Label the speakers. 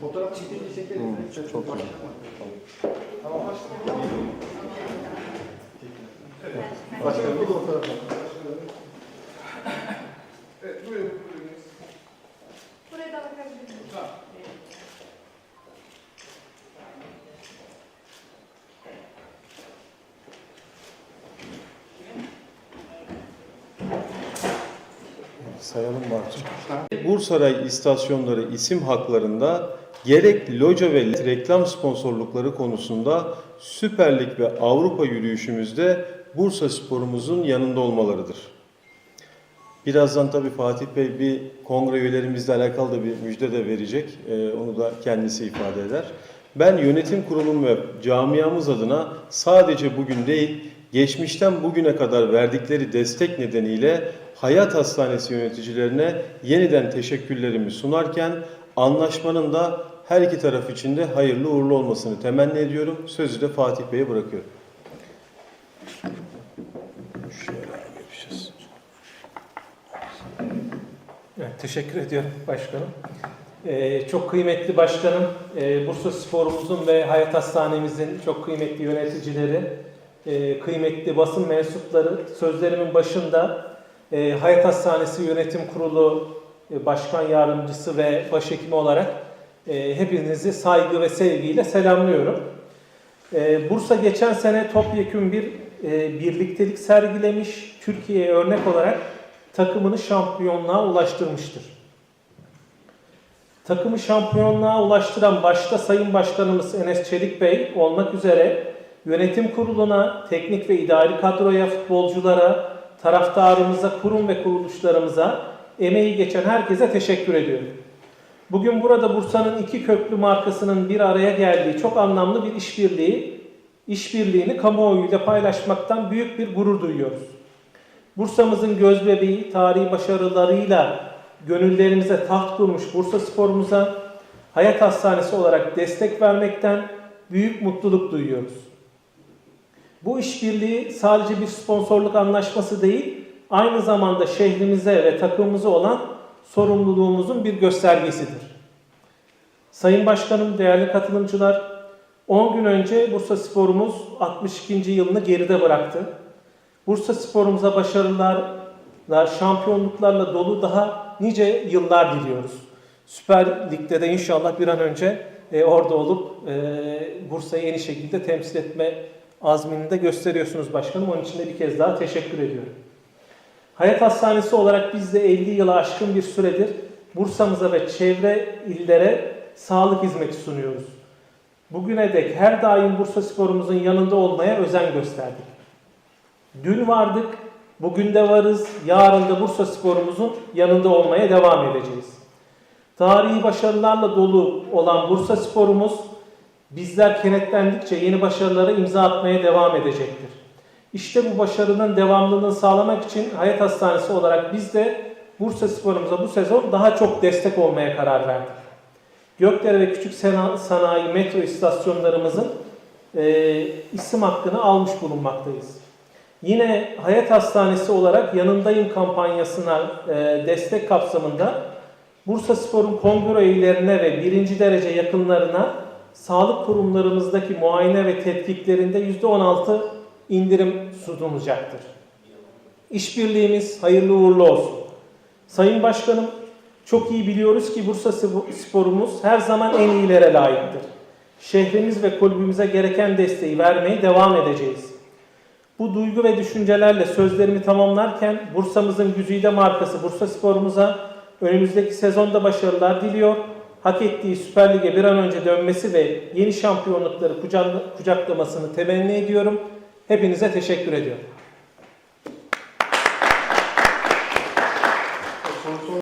Speaker 1: Fotoğraf çektiğinde çekelim.
Speaker 2: Çok güzel.
Speaker 1: Başkanım bir fotoğraf.
Speaker 2: Sayalım Bartu. Bursaray istasyonları isim haklarında gerek loca ve reklam sponsorlukları konusunda Süper Lig ve Avrupa yürüyüşümüzde Bursa sporumuzun yanında olmalarıdır. Birazdan tabii Fatih Bey bir kongre üyelerimizle alakalı da bir müjde de verecek. Ee, onu da kendisi ifade eder. Ben yönetim kurulum ve camiamız adına sadece bugün değil, geçmişten bugüne kadar verdikleri destek nedeniyle Hayat Hastanesi yöneticilerine yeniden teşekkürlerimi sunarken anlaşmanın da her iki taraf için de hayırlı uğurlu olmasını temenni ediyorum. Sözü de Fatih Bey'e bırakıyorum.
Speaker 3: Evet, teşekkür ediyorum başkanım. Ee, çok kıymetli başkanım, e, Bursa Sporumuzun ve Hayat Hastanemizin çok kıymetli yöneticileri, e, kıymetli basın mensupları sözlerimin başında e, Hayat Hastanesi Yönetim Kurulu e, Başkan Yardımcısı ve Başhekimi olarak e, hepinizi saygı ve sevgiyle selamlıyorum. E, Bursa geçen sene topyekun bir birliktelik sergilemiş, Türkiye'ye örnek olarak takımını şampiyonluğa ulaştırmıştır. Takımı şampiyonluğa ulaştıran başta Sayın Başkanımız Enes Çelik Bey olmak üzere yönetim kuruluna, teknik ve idari kadroya, futbolculara, taraftarımıza, kurum ve kuruluşlarımıza, emeği geçen herkese teşekkür ediyorum. Bugün burada Bursa'nın iki köklü markasının bir araya geldiği çok anlamlı bir işbirliği, işbirliğini kamuoyuyla paylaşmaktan büyük bir gurur duyuyoruz. Bursa'mızın gözbebeği, tarihi başarılarıyla gönüllerimize taht kurmuş Bursa sporumuza Hayat Hastanesi olarak destek vermekten büyük mutluluk duyuyoruz. Bu işbirliği sadece bir sponsorluk anlaşması değil, aynı zamanda şehrimize ve takımımıza olan sorumluluğumuzun bir göstergesidir. Sayın Başkanım, değerli katılımcılar, 10 gün önce Bursa Sporumuz 62. yılını geride bıraktı. Bursa sporumuza başarılarla, şampiyonluklarla dolu daha nice yıllar diliyoruz. Süper Lig'de de inşallah bir an önce e, orada olup e, Bursa'yı en iyi şekilde temsil etme azmini de gösteriyorsunuz başkanım. Onun için de bir kez daha teşekkür ediyorum. Hayat Hastanesi olarak biz de 50 yılı aşkın bir süredir Bursa'mıza ve çevre illere sağlık hizmeti sunuyoruz. Bugüne dek her daim Bursa sporumuzun yanında olmaya özen gösterdik. Dün vardık, bugün de varız, yarın da Bursa sporumuzun yanında olmaya devam edeceğiz. Tarihi başarılarla dolu olan Bursa sporumuz bizler kenetlendikçe yeni başarılara imza atmaya devam edecektir. İşte bu başarının devamlılığını sağlamak için Hayat Hastanesi olarak biz de Bursa sporumuza bu sezon daha çok destek olmaya karar verdik. Gökdere ve Küçük Sanayi metro istasyonlarımızın e, isim hakkını almış bulunmaktayız. Yine Hayat Hastanesi olarak yanındayım kampanyasına e, destek kapsamında Bursa Spor'un kongre üyelerine ve birinci derece yakınlarına sağlık kurumlarımızdaki muayene ve tetkiklerinde %16 indirim sunulacaktır. İşbirliğimiz hayırlı uğurlu olsun. Sayın Başkanım, çok iyi biliyoruz ki Bursa Sporumuz her zaman en iyilere layıktır. Şehrimiz ve kulübümüze gereken desteği vermeye devam edeceğiz. Bu duygu ve düşüncelerle sözlerimi tamamlarken Bursa'mızın güzide markası Bursa Spor'umuza önümüzdeki sezonda başarılar diliyor. Hak ettiği Süper Lig'e bir an önce dönmesi ve yeni şampiyonlukları kucak- kucaklamasını temenni ediyorum. Hepinize teşekkür ediyorum.